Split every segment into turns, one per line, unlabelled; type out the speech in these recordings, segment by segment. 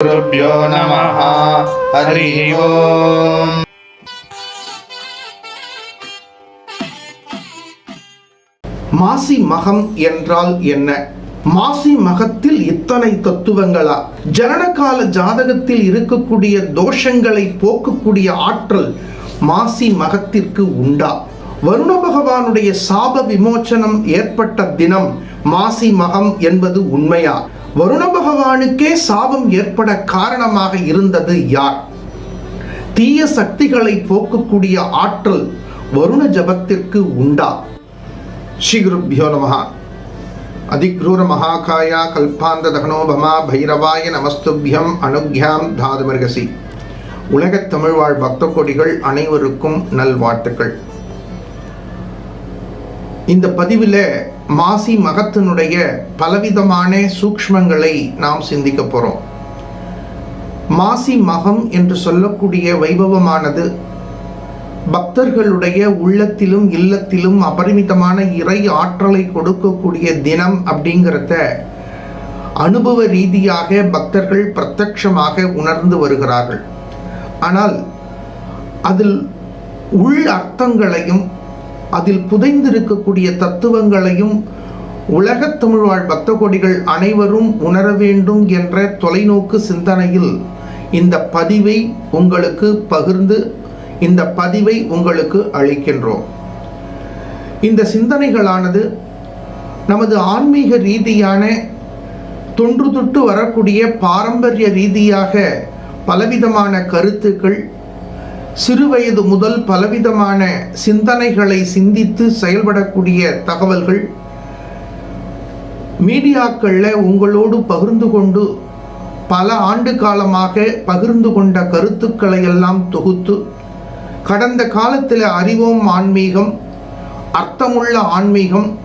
गुरुभ्यो नमः हरिः ओम्
மாசி மகம் என்றால் என்ன மாசி மகத்தில் இத்தனை தத்துவங்களா ஜனனகால ஜாதகத்தில் இருக்கக்கூடிய தோஷங்களை போக்கக்கூடிய ஆற்றல் மாசி மகத்திற்கு உண்டா வருண பகவானுடைய சாப விமோச்சனம் ஏற்பட்ட தினம் மாசி மகம் என்பது உண்மையா வருண பகவானுக்கே சாபம் ஏற்பட காரணமாக இருந்தது யார்? தீய சக்திகளை போக்கக்கூடிய ஆற்றல் வருண ஜபத்திற்கு உண்டா? ஸ்ரீகுருभ्यो நமகா அதிக்ரூர மகாகாயா கல்பாந்த தகனோபமா பைரவாய நமஸ்துபியம் அனுக்யாம் தாதுமர்கசி. உலகத் தமிழ்வாழ் பக்த கொடிகள் அனைவருக்கும் நல்வாழ்த்துக்கள். இந்த பதிவில் மாசி மகத்தினுடைய பலவிதமான சூக்ஷ்மங்களை நாம் சிந்திக்க போகிறோம் மாசி மகம் என்று சொல்லக்கூடிய வைபவமானது பக்தர்களுடைய உள்ளத்திலும் இல்லத்திலும் அபரிமிதமான இறை ஆற்றலை கொடுக்கக்கூடிய தினம் அப்படிங்கிறத அனுபவ ரீதியாக பக்தர்கள் பிரத்யட்சமாக உணர்ந்து வருகிறார்கள். ஆனால் அதில் உள் அர்த்தங்களையும் அதில் புதைந்திருக்கக்கூடிய தத்துவங்களையும் உலகத் தமிழ்வாழ் பக்த கொடிகள் அனைவரும் உணர வேண்டும் என்ற தொலைநோக்கு சிந்தனையில் இந்த பதிவை உங்களுக்கு பகிர்ந்து இந்த பதிவை உங்களுக்கு அளிக்கின்றோம். இந்த சிந்தனைகளானது நமது ஆன்மீக ரீதியான தொன்று தொட்டு வரக்கூடிய பாரம்பரிய ரீதியாக பலவிதமான கருத்துக்கள் சிறுவயது முதல் பலவிதமான சிந்தனைகளை சிந்தித்து செயல்படக்கூடிய தகவல்கள் மீடியாக்களில் உங்களோடு பகிர்ந்து கொண்டு பல ஆண்டு காலமாக பகிர்ந்து கொண்ட கருத்துக்களை எல்லாம் தொகுத்து கடந்த காலத்தில் அறிவோம் ஆன்மீகம் அர்த்தமுள்ள ஆன்மீகம்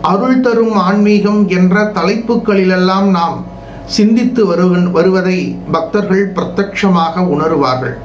அருள் தரும் ஆன்மீகம் என்ற தலைப்புகளிலெல்லாம் நாம் சிந்தித்து வரு வருவதை பக்தர்கள் பிரத்யட்சமாக உணருவார்கள்.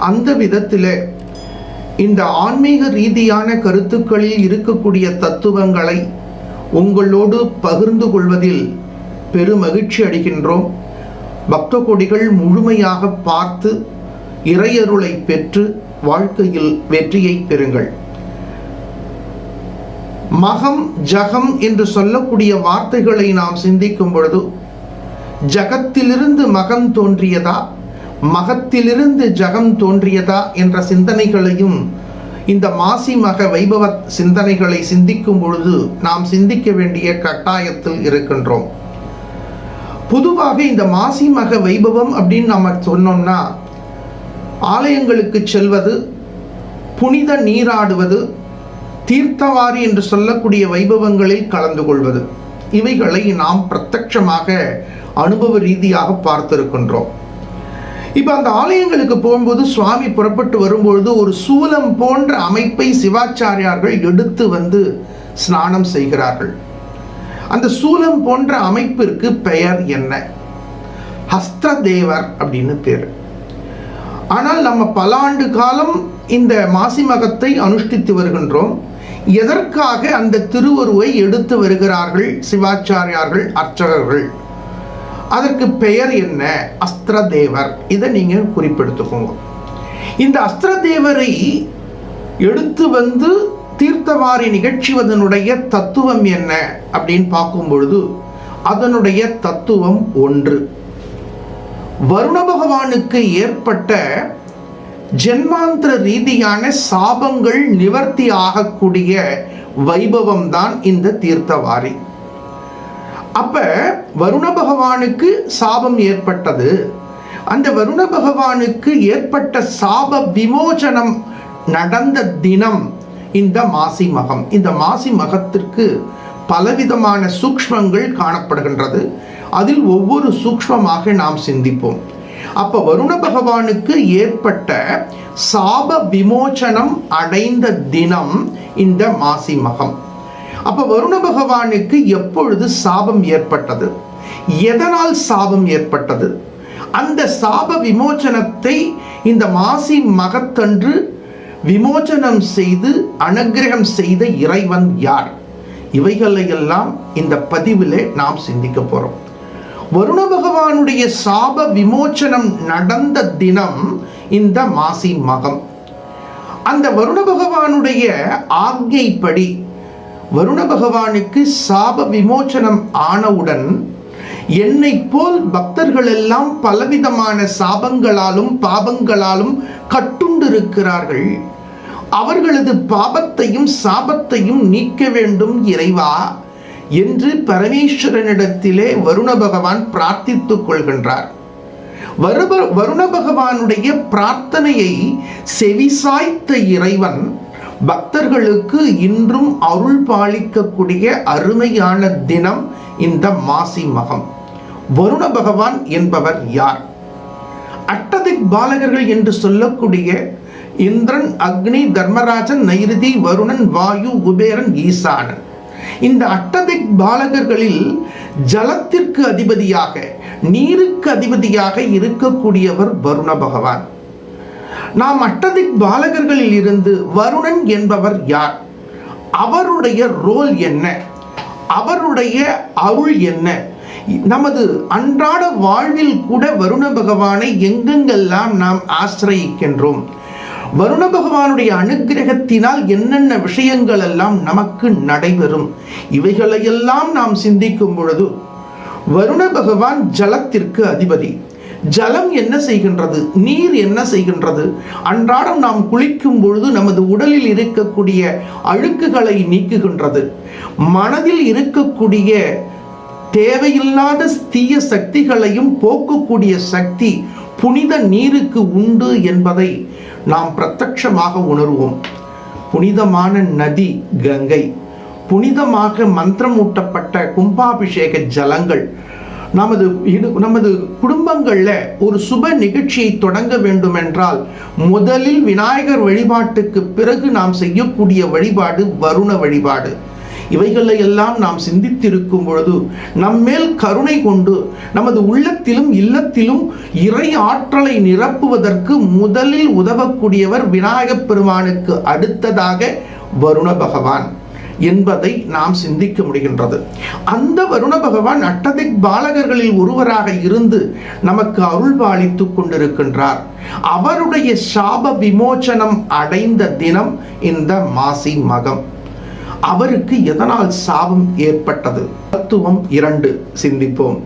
அந்த விதத்தில் இந்த ஆன்மீக ரீதியான கருத்துக்களில் இருக்கக்கூடிய தத்துவங்களை உங்களோடு பகிர்ந்து கொள்வதில் பெருமகிழ்ச்சி அடைகின்றோம் பக்த கொடிகள் முழுமையாக பார்த்து இறையருளை பெற்று வாழ்க்கையில் வெற்றியை பெறுங்கள். மகம் ஜகம் என்று சொல்லக்கூடிய வார்த்தைகளை நாம் சிந்திக்கும் பொழுது ஜகத்திலிருந்து மகம் தோன்றியதா? மகத்திலிருந்து ஜகம் தோன்றியதா என்ற சிந்தனைகளையும் இந்த மாசி மக வைபவ சிந்தனைகளை சிந்திக்கும் பொழுது நாம் சிந்திக்க வேண்டிய கட்டாயத்தில் இருக்கின்றோம். பொதுவாக இந்த மாசி மக வைபவம் அப்படின்னு நம்ம சொன்னோம்னா ஆலயங்களுக்கு செல்வது புனித நீராடுவது தீர்த்தவாரி என்று சொல்லக்கூடிய வைபவங்களில் கலந்து கொள்வது. இவைகளை நாம் பிரத்யட்சமாக அனுபவ ரீதியாக பார்த்திருக்கின்றோம். இப்போ அந்த ஆலயங்களுக்கு போகும்போது சுவாமி புறப்பட்டு வரும்பொழுது ஒரு சூலம் போன்ற அமைப்பை சிவாச்சாரியார்கள் எடுத்து வந்து ஸ்நானம் செய்கிறார்கள். அந்த சூலம் போன்ற அமைப்பிற்கு பெயர் என்ன? ஹஸ்ததேவர் அப்படின்னு பேர். ஆனால் நம்ம பல ஆண்டு காலம் இந்த மாசி மகத்தை அனுஷ்டித்து வருகின்றோம். எதற்காக அந்த திருவருவை எடுத்து வருகிறார்கள் சிவாச்சாரியார்கள் அர்ச்சகர்கள்? அதற்கு பெயர் என்ன? அஸ்திரதேவர். இதை நீங்கள் குறிப்பெடுத்துக்கோங்க. இந்த அஸ்திரதேவரை எடுத்து வந்து தீர்த்தவாரி நிகழ்ச்சிவதனுடைய தத்துவம் என்ன? அப்படின்னு பார்க்கும் பொழுது அதனுடைய தத்துவம் ஒன்று. வருண பகவானுக்கு ஏற்பட்ட ஜென்மாந்திர ரீதியான சாபங்கள் நிவர்த்தி ஆகக்கூடிய வைபவம் தான் இந்த தீர்த்தவாரி. அப்ப வருண பகவானுக்கு சாபம் ஏற்பட்டது. அந்த வருண பகவானுக்கு ஏற்பட்ட சாப விமோசனம் நடந்த தினம் இந்த மாசி மகம். இந்த மாசி மகத்திற்கு பலவிதமான சூக்ஷ்மங்கள் காணப்படுகின்றது. அதில் ஒவ்வொரு சூக்மமாக நாம் சிந்திப்போம். அப்ப வருண பகவானுக்கு ஏற்பட்ட சாப விமோச்சனம் அடைந்த தினம் இந்த மாசி மகம். அப்போ வருண பகவானுக்கு எப்பொழுது சாபம் ஏற்பட்டது? எதனால் சாபம் ஏற்பட்டது? அந்த சாப விமோச்சனத்தை இந்த மாசி மகத்தன்று விமோச்சனம் செய்து அனுக்கிரகம் செய்த இறைவன் யார்? இவைகளையெல்லாம் இந்த பதிவிலே நாம் சிந்திக்க போறோம். வருண பகவானுடைய சாப விமோச்சனம் நடந்த தினம் இந்த மாசி மகம். அந்த வருண பகவானுடைய ஆக்ஞைப்படி வருண பகவானுக்கு சாப விமோச்சனம் ஆனவுடன் என்னை போல் பக்தர்கள் எல்லாம் பலவிதமான சாபங்களாலும் பாபங்களாலும் கட்டுண்டிருக்கிறார்கள். அவர்களது பாபத்தையும் சாபத்தையும் நீக்க வேண்டும் இறைவா என்று பரமேஸ்வரனிடத்திலே வருண பகவான் பிரார்த்தித்துக் கொள்கின்றார். வருண பகவானுடைய பிரார்த்தனையை செவிசாய்த்த இறைவன் பக்தர்களுக்கு இன்றும் அருள் பாலிக்கக்கூடிய அருமையான தினம் இந்த மாசி மகம். வருண பகவான் என்பவர் யார்? அட்டதிக் பாலகர்கள் என்று சொல்லக்கூடிய இந்திரன் அக்னி தர்மராஜன் நைருதி வருணன் வாயு குபேரன் ஈசானன். இந்த அட்டதிக் பாலகர்களில் ஜலத்திற்கு அதிபதியாக நீருக்கு அதிபதியாக இருக்கக்கூடியவர் வருண பகவான். நாம் அட்டதிக் பாலகர்களில் இருந்து வருணன் என்பவர் யார்? அவருடைய ரோல் என்ன? அவருடைய அருள் என்ன? நமது அன்றாட வாழ்வில் கூட வருண பகவானை எங்கெங்கெல்லாம் நாம் ஆசிரயிக்கின்றோம்? வருண பகவானுடைய அனுகிரகத்தினால் என்னென்ன விஷயங்கள் எல்லாம் நமக்கு நடைபெறும்? இவைகளையெல்லாம் நாம் சிந்திக்கும் பொழுது வருண பகவான் ஜலத்திற்கு அதிபதி. ஜலம் என்ன செய்கின்றது? நீர் என்ன செய்கின்றது? அன்றாடம் நாம் குளிக்கும் பொழுது நமது உடலில் இருக்கக்கூடிய அழுக்குகளை நீக்குகின்றது. மனதில் இருக்கக்கூடிய தேவையில்லாத தீய சக்திகளையும் போக்கக்கூடிய சக்தி புனித நீருக்கு உண்டு என்பதை நாம் பிரத்யமாக உணர்வோம். புனிதமான நதி கங்கை புனிதமாக மந்திரமூட்டப்பட்ட கும்பாபிஷேக ஜலங்கள் நமது இடு நமது குடும்பங்களில் ஒரு சுப நிகழ்ச்சியை தொடங்க வேண்டுமென்றால் முதலில் விநாயகர் வழிபாட்டுக்கு பிறகு நாம் செய்யக்கூடிய வழிபாடு வருண வழிபாடு. இவைகளை எல்லாம் நாம் சிந்தித்திருக்கும் பொழுது நம்மேல் கருணை கொண்டு நமது உள்ளத்திலும் இல்லத்திலும் இறை ஆற்றலை நிரப்புவதற்கு முதலில் உதவக்கூடியவர் விநாயகப் பெருமானுக்கு அடுத்ததாக வருண பகவான். என்பதை நாம் சிந்திக்க முடிகின்றது. அந்த வருண பகவான் அட்டதிக் பாலகர்களில் ஒருவராக இருந்து நமக்கு அருள் பாலித்துக் கொண்டிருக்கின்றார். அவருடைய சாப விமோச்சனம் அடைந்த தினம் இந்த மாசி மகம். அவருக்கு எதனால் சாபம் ஏற்பட்டது? தத்துவம் இரண்டு சிந்திப்போம்.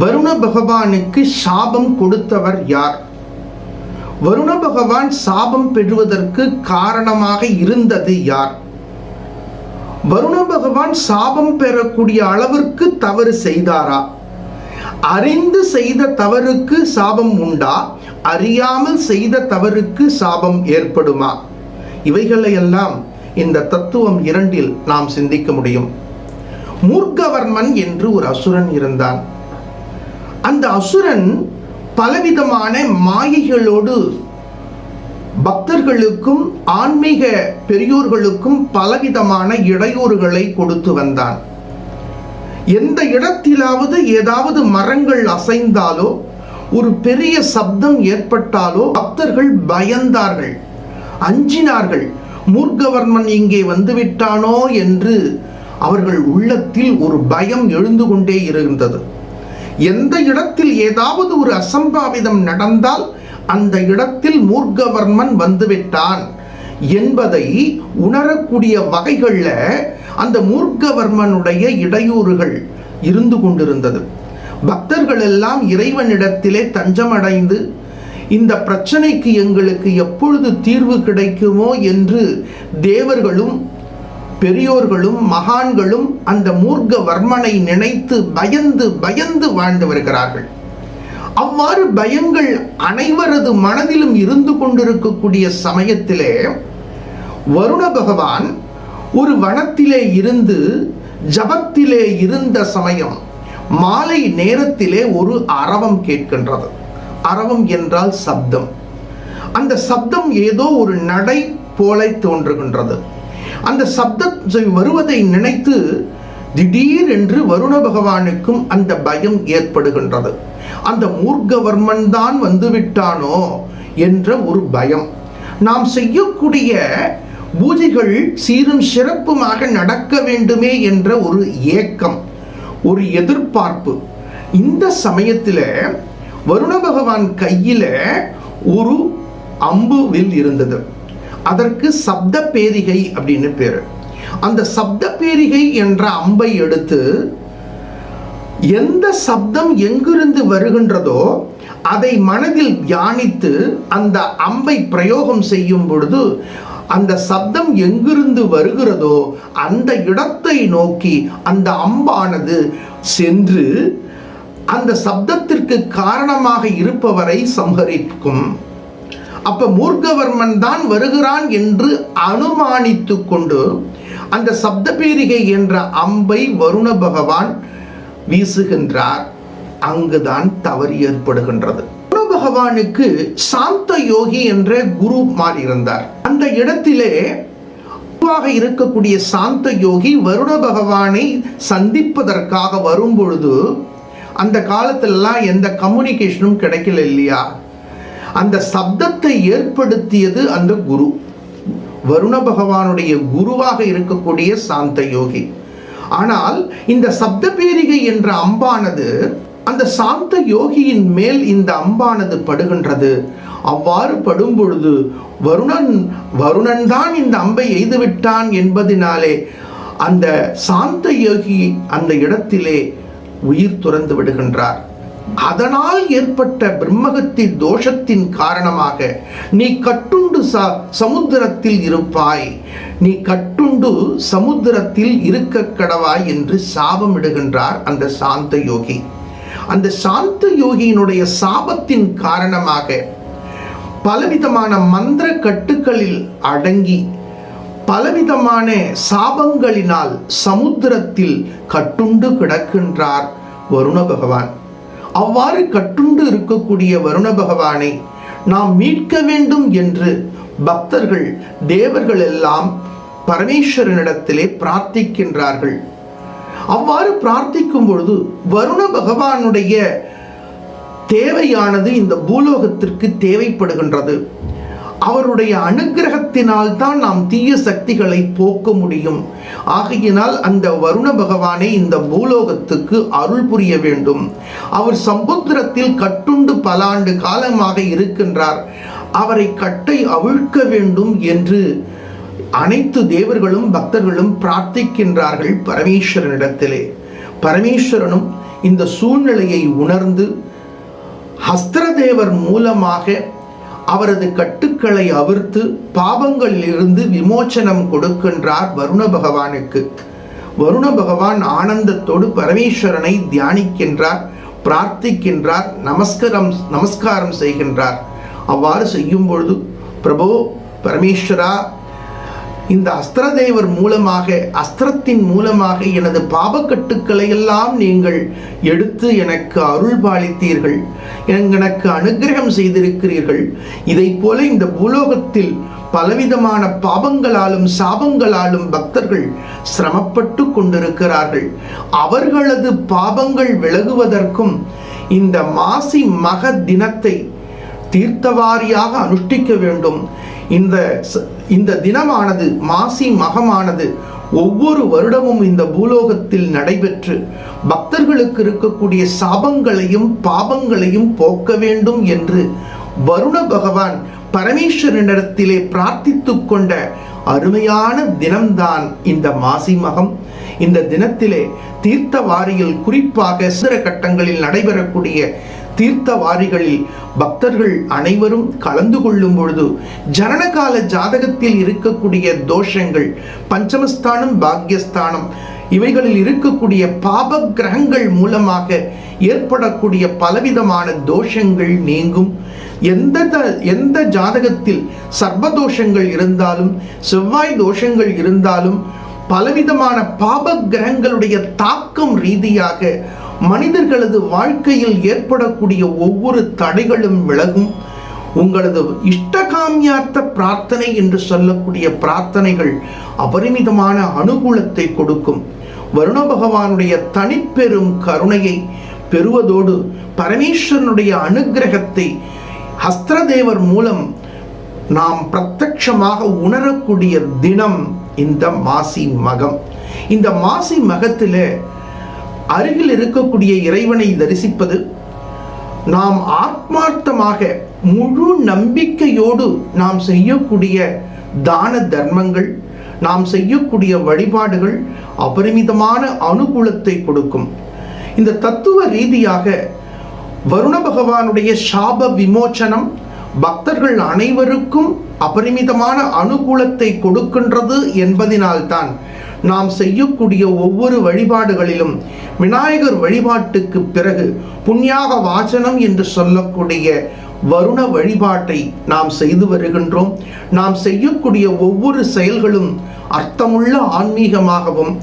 வருண பகவானுக்கு சாபம் கொடுத்தவர் யார்? வருண பகவான் சாபம் பெறுவதற்கு காரணமாக இருந்தது யார்? வருண பகவான் சாபம் பெறக்கூடிய அளவிற்கு தவறு செய்தாரா? அறிந்து செய்த தவறுக்கு சாபம் உண்டா? அறியாமல் செய்த தவறுக்கு சாபம் ஏற்படுமா? இவைகளையெல்லாம் இந்த தத்துவம் இரண்டில் நாம் சிந்திக்க முடியும். மூர்க்கவர்மன் என்று ஒரு அசுரன் இருந்தான். அந்த அசுரன் பலவிதமான மாயைகளோடு பக்தர்களுக்கும் ஆன்மீக பெரியோர்களுக்கும் பலவிதமான இடையூறுகளை கொடுத்து வந்தான். எந்த இடத்திலாவது ஏதாவது மரங்கள் அசைந்தாலோ ஒரு பெரிய சப்தம் ஏற்பட்டாலோ பக்தர்கள் பயந்தார்கள். அஞ்சினார்கள் மூர்க்கவர்மன் இங்கே வந்துவிட்டானோ? என்று அவர்கள் உள்ளத்தில் ஒரு பயம் எழுந்து கொண்டே இருந்தது. எந்த இடத்தில் ஏதாவது ஒரு அசம்பாவிதம் நடந்தால் அந்த இடத்தில் மூர்க்கவர்மன் வந்துவிட்டான் என்பதை உணரக்கூடிய வகைகளில் அந்த மூர்க்கவர்மனுடைய இடையூறுகள் இருந்து கொண்டிருந்தது. பக்தர்கள் எல்லாம் இறைவனிடத்திலே தஞ்சமடைந்து இந்த பிரச்சனைக்கு எங்களுக்கு எப்பொழுது தீர்வு கிடைக்குமோ என்று தேவர்களும் பெரியோர்களும் மகான்களும் அந்த மூர்க்கவர்மனை நினைத்து பயந்து பயந்து வாழ்ந்து வருகிறார்கள். அவ்வாறு பயங்கள் அனைவரது மனதிலும் இருந்து கொண்டிருக்கக்கூடிய சமயத்திலே வருண பகவான் ஒரு வனத்திலே இருந்து ஜபத்திலே இருந்த சமயம் மாலை நேரத்திலே ஒரு அரவம் கேட்கின்றது. அரவம் என்றால் சப்தம். அந்த சப்தம் ஏதோ ஒரு நடை போல தோன்றுகின்றது. அந்த சப்தம் வருவதை நினைத்து திடீரென்று வருண பகவானுக்கும் அந்த பயம் ஏற்படுகின்றது. அந்த மூர்க்கவர்மன் தான் வந்துவிட்டானோ என்ற ஒரு பயம். நாம் செய்யக்கூடிய பூஜைகள் சீரும் சிறப்புமாக நடக்க வேண்டுமே என்ற ஒரு ஏக்கம் ஒரு எதிர்பார்ப்பு. இந்த சமயத்தில் வருண பகவான் கையில் ஒரு அம்பு வில் இருந்தது. அதற்கு சப்த பேரிகை அப்படின்னு பேர். அந்த சப்த பேரிகை என்ற அம்பை எடுத்து எந்த சப்தம் எங்கிருந்து வருகின்றதோ அதை மனதில் தியானித்து அந்த அம்பை பிரயோகம் செய்யும் பொழுது அந்த சப்தம் எங்கிருந்து வருகிறதோ அந்த இடத்தை நோக்கி அந்த அம்பானது சென்று அந்த சப்தத்திற்கு காரணமாக இருப்பவரை சம்ஹரிக்கும். அப்ப மூர்க்கவர்மன் தான் வருகிறான் என்று அனுமானித்து கொண்டு அந்த சப்தபீரிகை என்ற அம்பை வருண பகவான் வீசுகின்றார். அங்குதான் தவறு ஏற்படுகின்றது. வருண பகவானுக்கு சாந்த யோகி என்ற குரு மாறி இருந்தார். அந்த இடத்திலே குருவாக இருக்கக்கூடிய சாந்த யோகி வருண பகவானை சந்திப்பதற்காக வரும் பொழுது அந்த காலத்திலலாம் எந்த கம்யூனிகேஷனும் கிடைக்கல இல்லையா? அந்த சப்தத்தை ஏற்படுத்தியது அந்த குரு. வருண பகவானுடைய குருவாக இருக்கக்கூடிய சாந்த யோகி. ஆனால் இந்த சப்தபேரிகை என்ற அம்பானது அந்த சாந்த யோகியின் மேல் இந்த அம்பானது படுகின்றது. அவ்வாறு படும் பொழுது வருணன் வருணன் தான் இந்த அம்பை எய்துவிட்டான் என்பதினாலே அந்த சாந்த யோகி அந்த இடத்திலே உயிர் துறந்து விடுகின்றார். அதனால் ஏற்பட்ட பிரம்மகத்தி தோஷத்தின் காரணமாக நீ கட்டுண்டு ச சமுத்திரத்தில் இருப்பாய். நீ கட்டுண்டு சமுத்திரத்தில் இருக்க கடவாய் என்று சாபமிடுகின்றார் அந்த சாந்த யோகி. அந்த சாந்த யோகியினுடைய சாபத்தின் காரணமாக பலவிதமான மந்திர கட்டுக்களில் அடங்கி பலவிதமான சாபங்களினால் சமுத்திரத்தில் கட்டுண்டு கிடக்கின்றார் வருண பகவான். அவ்வாறு கட்டுண்டு இருக்கக்கூடிய வருண பகவானை நாம் மீட்க வேண்டும் என்று பக்தர்கள் தேவர்கள் எல்லாம் பரமேஸ்வரனிடத்திலே பிரார்த்திக்கின்றார்கள். அவ்வாறு பிரார்த்திக்கும் பொழுது வருண பகவானுடைய தேவையானது இந்த பூலோகத்திற்கு தேவைப்படுகின்றது. அவருடைய அனுகிரகத்தினால் தான் நாம் தீய சக்திகளை போக்க முடியும். ஆகையினால் அந்த வருண பகவானை இந்த பூலோகத்துக்கு அருள் புரிய வேண்டும். அவர் சமுத்திரத்தில் கட்டுண்டு பல ஆண்டு காலமாக இருக்கின்றார். அவரை கட்டை அவிழ்க்க வேண்டும் என்று அனைத்து தேவர்களும் பக்தர்களும் பிரார்த்திக்கின்றார்கள் பரமேஸ்வரனிடத்திலே. பரமேஸ்வரனும் இந்த சூழ்நிலையை உணர்ந்து ஹஸ்திரதேவர் மூலமாக அவரது கட்டுக்களை அவிர்த்து பாபங்களிலிருந்து விமோச்சனம் கொடுக்கின்றார் வருண பகவானுக்கு. வருண பகவான் ஆனந்தத்தோடு பரமேஸ்வரனை தியானிக்கின்றார் பிரார்த்திக்கின்றார் நமஸ்கரம் நமஸ்காரம் செய்கின்றார். அவ்வாறு செய்யும் பொழுது பிரபோ பரமேஸ்வரா இந்த அஸ்திரதேவர் மூலமாக அஸ்திரத்தின் மூலமாக எனது பாபக்கட்டுக்களை எல்லாம் நீங்கள் எடுத்து எனக்கு அருள் பாலித்தீர்கள் எனக்கு அனுகிரகம் செய்திருக்கிறீர்கள். இதை போல இந்த பூலோகத்தில் பலவிதமான பாபங்களாலும் சாபங்களாலும் பக்தர்கள் சிரமப்பட்டு கொண்டிருக்கிறார்கள். அவர்களது பாபங்கள் விலகுவதற்கும் இந்த மாசி மக தினத்தை தீர்த்தவாரியாக அனுஷ்டிக்க வேண்டும். இந்த இந்த தினமானது மாசி மகமானது ஒவ்வொரு வருடமும் இந்த பூலோகத்தில் நடைபெற்று பக்தர்களுக்கு இருக்கக்கூடிய சாபங்களையும் பாபங்களையும் போக்க வேண்டும் என்று வருண பகவான் பரமேஸ்வரனிடத்திலே பிரார்த்தித்து கொண்ட அருமையான தினம்தான் இந்த மாசி மகம். இந்த தினத்திலே தீர்த்த வாரியில் குறிப்பாக சிற கட்டங்களில் நடைபெறக்கூடிய தீர்த்த வாரிகளில் பக்தர்கள் அனைவரும் கலந்து கொள்ளும் பொழுது ஜனனகால ஜாதகத்தில் இருக்கக்கூடிய தோஷங்கள் பஞ்சமஸ்தானம் பாக்யஸ்தானம் இவைகளில் இருக்கக்கூடிய பாப கிரகங்கள் மூலமாக ஏற்படக்கூடிய பலவிதமான தோஷங்கள் நீங்கும். எந்த த- எந்த ஜாதகத்தில் சர்வதோஷங்கள் இருந்தாலும் செவ்வாய் தோஷங்கள் இருந்தாலும் பலவிதமான பாப கிரகங்களுடைய தாக்கம் ரீதியாக மனிதர்களது வாழ்க்கையில் ஏற்படக்கூடிய ஒவ்வொரு தடைகளும் விலகும். உங்களது இஷ்டகாமியார்த்த பிரார்த்தனை என்று சொல்லக்கூடிய பிரார்த்தனைகள் அபரிமிதமான அனுகூலத்தை கொடுக்கும். வருண பகவானுடைய தனிப்பெரும் கருணையை பெறுவதோடு பரமேஸ்வரனுடைய அனுக்கிரகத்தை ஹஸ்திரதேவர் மூலம் நாம் பிரத்யமாக உணரக்கூடிய தினம் இந்த மாசி மகம். இந்த மாசி மகத்தில் அருகில் இருக்கக்கூடிய இறைவனை தரிசிப்பது நாம் ஆத்மார்த்தமாக முழு நம்பிக்கையோடு நாம் செய்யக்கூடிய தான தர்மங்கள் நாம் செய்யக்கூடிய வழிபாடுகள் அபரிமிதமான அனுகூலத்தை கொடுக்கும். இந்த தத்துவ ரீதியாக வருண பகவானுடைய சாப விமோச்சனம் பக்தர்கள் அனைவருக்கும் அபரிமிதமான அனுகூலத்தை கொடுக்கின்றது என்பதினால்தான் நாம் செய்யக்கூடிய ஒவ்வொரு வழிபாடுகளிலும் விநாயகர் வழிபாட்டுக்கு பிறகு புண்ணியாக வாசனம் என்று சொல்லக்கூடிய வருண வழிபாட்டை நாம் செய்து வருகின்றோம். நாம் செய்யக்கூடிய ஒவ்வொரு செயல்களும் அர்த்தமுள்ள ஆன்மீகமாகவும்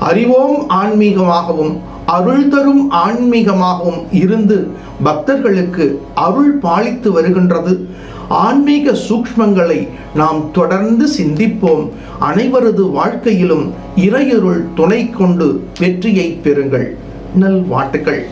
அறிவோம் ஆன்மீகமாகவும் அருள் தரும் ஆன்மீகமாகவும் இருந்து பக்தர்களுக்கு அருள் பாலித்து வருகின்றது. ஆன்மீக சூக்ஷ்மங்களை நாம் தொடர்ந்து சிந்திப்போம். அனைவரது வாழ்க்கையிலும் இறையருள் துணை கொண்டு வெற்றியை பெறுங்கள். நல் வாட்டுகள்